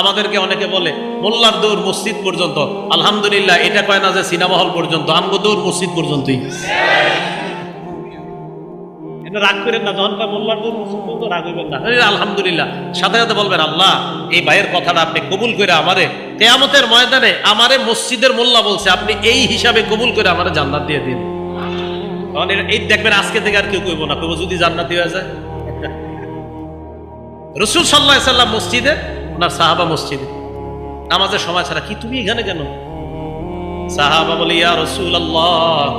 আমাদেরকে অনেকে বলে মোল্লার দৌড় মসজিদ পর্যন্ত। আলহামদুলিল্লাহ এটা কয় না যে সিনেমা হল পর্যন্ত। আমগো দৌড় মসজিদ পর্যন্তই। রাগ করেন না যখন মোল্লার দৌড় মসজিদ পর্যন্ত রাগ হইবেন না। আলহামদুলিল্লাহ সাথে সাথে বলবেন আল্লাহ এই ভাইয়ের কথাটা আপনি কবুল করে আমারে কেয়ামতের ময়দানে আমারে মসজিদের মোল্লা বলছে আপনি এই হিসাবে কবুল করে আমারে জান্নাত দিয়ে দিন। তখন এই দেখবেন আজকে থেকে আর কেউ কইব না কইব যদি জান্নাতি হয়ে যায়। রসুল সাল্লাহ সাল্লাম মসজিদে ওনার সাহাবা মসজিদে। নামাজের সময় ছাড়া কি তুমি এখানে কেন? সাহাবা বলে, ইয়া রসুল আল্লাহ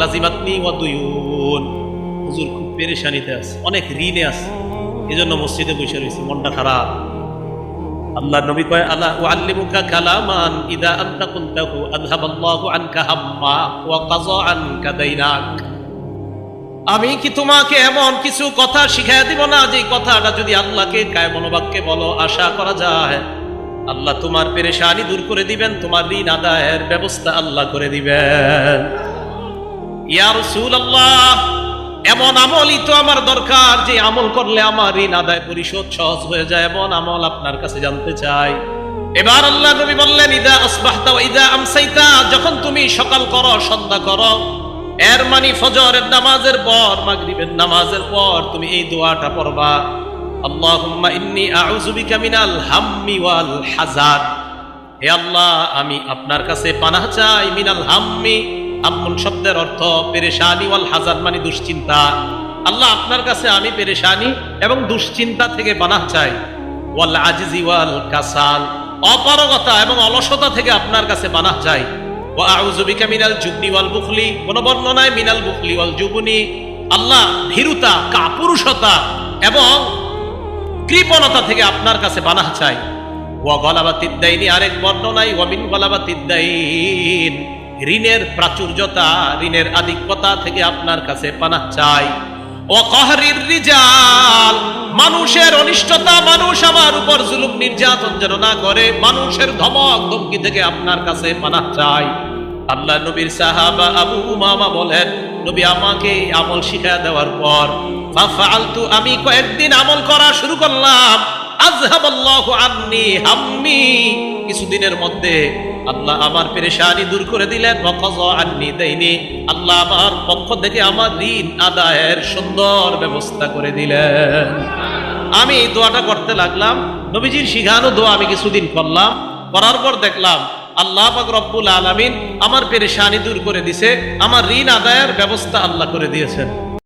লাজিমাতনি ওয়া দুয়ুন। হুজুর খুব পেরেশানিতে আছে, অনেক ঋণে আছে। এজন্য মসজিদে বসে রয়েছে, মনটা খারাপ। আল্লাহ নবী কয়, আলা উআল্লিমুকা কালামান ইদা কুনতাহু আযহাবাল্লাহু আনকা হাম্মা ওয়া কাযা আনকা দাইনাক। আমি কি তোমাকে এমন কিছু কথা শিখাই দিব না, যে কথাটা যদি আল্লাহকে কায় মনোবাক্যে বলো, আশা করা যায়? আল্লাহ তোমার পেরেশানি দূর করে দিবেন, তোমার ঋণ আদায়ের ব্যবস্থা আল্লাহ করে দিবেন। ইয়া রাসূলুল্লাহ, এমন আমলই তো আমার দরকার, যে আমল করলে আমার ঋণ আদায় পরিশোধ সহজ হয়ে যায়, এমন আমল আপনার কাছে জানতে চাই। এবার আল্লাহ নবী বললেন, ইদা আসবাহতা ইদা আমসাইতা যখন তুমি সকাল করো, সন্ধ্যা করো এর মানে ফজরের নামাজের পর, মাগরিবের নামাজের পর তুমি এই দোয়াটা পড়বা, আল্লাহুম্মা ইন্নী আউযু বিকা মিনাল হাম্মি ওয়াল হাজান হে আল্লাহ, আমি আপনার কাছে পানাহ চাই, মিনাল হাম্মি হাম্মুল শব্দের অর্থ পেরেশানি, ওয়াল হাজান মানে দুশ্চিন্তা। আল্লাহ, আপনার কাছে আমি পেরেশানি এবং দুশ্চিন্তা থেকে পানাহ চাই। ওয়াল আজিজি ওয়াল কাসাল, অপারগতা এবং অলসতা থেকে আপনার কাছে পানাহ চাই। ও আউযু মিনাল জুবনি ওয়াল বুখলি, কোন বর্ণনায় মিনাল বুখলি ওয়াল জুবনি। আল্লাহ ভীরুতা, কাপুরুষতা এবং কৃপণতা থেকে আপনার কাছে বানাহ চাই। ওয়া গলাবাতিদ্দাইনি আরেক বর্ণনায় ওয়ামিন গলাবাতিদ্দাইন ঋণের প্রাচুর্যতা, ঋণের আধিক্যতা থেকে আপনার কাছে পানাহ চাই। ও মানুষের অনিষ্টতা, মানুষ আমার উপর জুলুম নির্যাতন যেন না করে, মানুষের ধমক, ধমকি থেকে আপনার কাছে পানাহ চাই। আল্লাহ নবীর সাহাবা আবু উমামা বলেন, নবী আমাকে আমল শিখা দেওয়ার পর ফাফআলতু আমি কয়েকদিন আমল করা শুরু করলাম। আযহাবাল্লাহু আন্নি হাম্মি। কিছুদিনের মধ্যে আল্লাহ আমার পেরেশানি দূর করে দিলেন আন্নি দাইনি। আল্লাহ আমার পক্ষ থেকে আমার ঋণ আদায়ের সুন্দর ব্যবস্থা করে দিলেন। আমি দোয়াটা করতে লাগলাম, নবীজির শিখানো দোয়া আমি কিছুদিন করলাম। করার পর দেখলাম আল্লাহ পাক রব্বুল আলামিন আমার পেরেশানি দূর করে দিছে, আমার ঋণ আদায়ের ব্যবস্থা আল্লাহ করে দিয়েছেন।